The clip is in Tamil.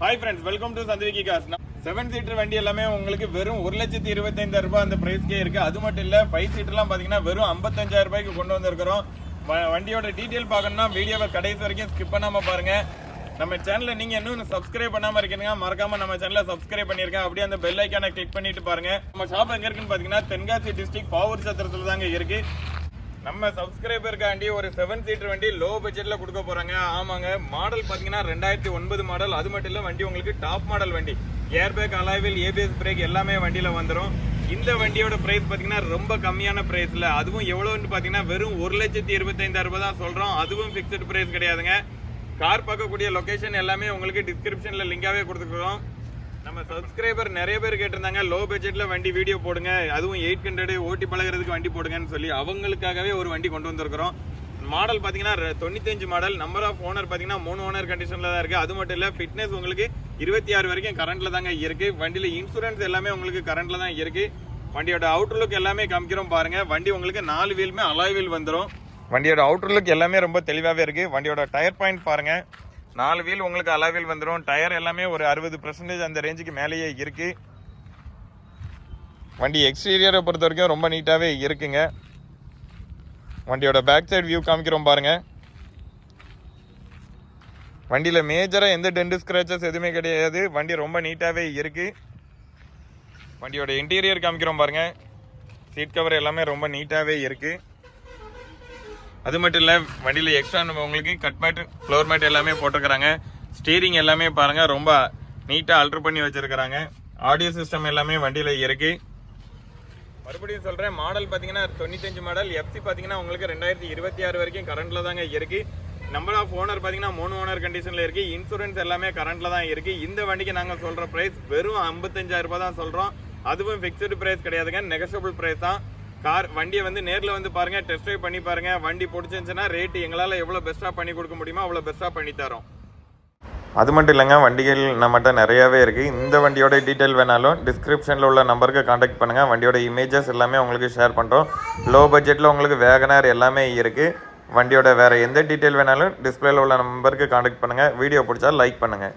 Hi friends welcome to Chandriki cars seven seater வண்டி எல்லாமே உங்களுக்கு வெறும் ஒரு லட்சத்தி இருபத்தைந்தாயிரம் ரூபாய் அந்த பிரைஸ்க்கே இருக்கு. அது மட்டும் இல்ல ஃபைவ் சீட்டர்லாம் பாத்தீங்கன்னா வெறும் ஐம்பத்தஞ்சாயிரம் ரூபாய்க்கு கொண்டு வந்திருக்கிறோம். வண்டியோட டீட்டெயில் பார்க்கணும்னா வீடியோவை கடைசி வரைக்கும் ஸ்கிப் பண்ணாம பாருங்க. நம்ம சேனலை நீங்க இன்னும் சப்ஸ்கிரைப் பண்ணாம இருக்கீங்க மறக்காம நம்ம சேனலை சப்ஸ்கிரைப் பண்ணியிருக்கேன் அப்படியே அந்த பெல் ஐக்கானை கிளிக் பண்ணிட்டு பாருங்க. நம்ம ஷாப் எங்க இருக்குன்னு பாத்தீங்கன்னா தென்காசி டிஸ்ட்ரிக்ட் பாவூர் சத்திரத்துல தாங்க இருக்கு. நம்ம சப்ஸ்கிரைபருக்காண்டி ஒரு செவன் சீட்டர் வண்டி லோ பட்ஜெட்ல கொடுக்க போறாங்க. ஆமாங்க மாடல் பாத்தீங்கன்னா ரெண்டாயிரத்தி ஒன்பது மாடல் அது மட்டும் இல்ல வண்டி உங்களுக்கு டாப் மாடல் வண்டி. ஏர் பேக் அலாய்வில் ஏபிஎஸ் பிரேக் எல்லாமே வண்டியில வந்துடும் இந்த வண்டியோட பிரைஸ் பார்த்தீங்கன்னா ரொம்ப கம்மியான ப்ரைஸில் அதுவும் எவ்வளோன்னு பார்த்தீங்கன்னா வெறும் ஒரு லட்சத்தி இருபத்தைந்தாயிரம் ரூபாய் தான் சொல்கிறோம் அதுவும் ஃபிக்ஸட் பிரைஸ் கிடையாதுங்க. கார் பார்க்கக்கூடிய லொக்கேஷன் எல்லாமே உங்களுக்கு டிஸ்கிரிப்ஷனில் லிங்காகவே கொடுத்துருக்கோம். நம்ம சப்ஸ்கிரைபர் நிறைய பேர் கேட்டிருந்தாங்க லோ பட்ஜெட்ல வண்டி வீடியோ போடுங்க அதுவும் எயிட் ஹண்ட்ரட் ஓட்டி பழகுறதுக்கு வண்டி போடுங்கன்னு சொல்லி அவங்களுக்காகவே ஒரு வண்டி கொண்டு வந்திருக்கிறோம். மாடல் பார்த்தீங்கன்னா தொண்ணூத்தஞ்சு மாடல் நம்பர் ஆஃப் ஓனர் பார்த்தீங்கன்னா மூணு ஓனர் கண்டிஷனில் தான் இருக்குது அது மட்டும் இல்லை ஃபிட்னஸ் உங்களுக்கு இருபத்தி ஆறு வரைக்கும் கரண்ட்டில் தாங்க இருக்குது வண்டியில் இன்சூரன்ஸ் எல்லாமே உங்களுக்கு கரண்ட்டில் தான் இருக்குது வண்டியோட அவுட்டர் லுக் எல்லாமே காமிக்கிறோம் பாருங்கள் வண்டி உங்களுக்கு நாலு வீலுமே அலாய் வீல் வந்துடும் வண்டியோட அவுட்டர் லுக் எல்லாமே ரொம்ப தெளிவாகவே இருக்குது வண்டியோட டயர் பாயிண்ட் பாருங்கள் நாலு வீல் உங்களுக்கு அலாய் வந்துடும் டயர் எல்லாமே ஒரு அறுபது பர்சன்டேஜ் அந்த ரேஞ்சுக்கு மேலேயே இருக்குது வண்டி எக்ஸ்டீரியரை பொறுத்த வரைக்கும் ரொம்ப நீட்டாகவே இருக்குங்க. வண்டியோட பேக் சைடு வியூ காமிக்கிறோம் பாருங்க. வண்டியில் மேஜராக எந்த டென்ட் ஸ்க்ராச்சஸ் எதுவுமே கிடையாது. வண்டி ரொம்ப நீட்டாகவே இருக்கு. வண்டியோட இன்டீரியர் காமிக்கிறோம் பாருங்க. சீட் கவர் எல்லாமே ரொம்ப நீட்டாகவே இருக்குது அது மட்டும் இல்லை வண்டியில் எக்ஸ்ட்ரா நம்ம உங்களுக்கு கட் மேட் ஃப்ளோர் மேட் எல்லாமே போட்டிருக்கிறாங்க. ஸ்டீரிங் எல்லாமே பாருங்க ரொம்ப நீட்டாக அல்ட்ரு பண்ணி வச்சிருக்கிறாங்க. ஆடியோ சிஸ்டம் எல்லாமே வண்டியில் இருக்குது மறுபடியும் சொல்கிறேன் மாடல் பார்த்தீங்கன்னா தொண்ணூத்தஞ்சு மாடல் எஃப்சி பார்த்தீங்கன்னா உங்களுக்கு ரெண்டாயிரத்தி இருபத்தி ஆறு வரைக்கும் கரண்ட்டில் தாங்க இருக்குது நம்பர் ஆஃப் ஓனர் பார்த்தீங்கன்னா மூணு ஓனர் கண்டிஷனில் இருக்குது இன்சூரன்ஸ் எல்லாமே கரண்ட்டில் தான் இருக்குது இந்த வண்டிக்கு நாங்கள் சொல்கிற ப்ரைஸ் வெறும் 55000 ரூபாய் தான் சொல்கிறோம் அதுவும் ஃபிக்ஸ்டு ப்ரைஸ் கிடையாதுங்க நெகசபிள் ப்ரைஸ் தான். கார் வண்டியை வந்து நேரில் வந்து பாருங்க டெஸ்ட் ட்ரைவ் பண்ணி பாருங்கள் வண்டி பிடிச்சிருந்துச்சுன்னா ரேட்டு எங்களால் எவ்வளோ பெஸ்ட்டாக பண்ணி கொடுக்க முடியுமோ அவ்வளோ பெஸ்ட்டாக பண்ணி தரோம். அது மட்டும் இல்லைங்க வண்டிகள் நம்மகிட்ட நிறையாவே இருக்குது இந்த வண்டியோட டீட்டெயில் வேணாலும் டிஸ்கிரிப்ஷனில் உள்ள நம்பருக்கு காண்டாக்ட் பண்ணுங்கள் வண்டியோட இமேஜஸ் எல்லாமே உங்களுக்கு ஷேர் பண்ணுறோம் லோ பட்ஜெட்டில் உங்களுக்கு வேகனார் எல்லாமே இருக்குது வண்டியோட வேறு எந்த டீட்டெயில் வேணாலும் டிஸ்பிளேல உள்ள நம்பருக்கு காண்டாக்ட் பண்ணுங்கள் வீடியோ பிடிச்சா லைக் பண்ணுங்கள்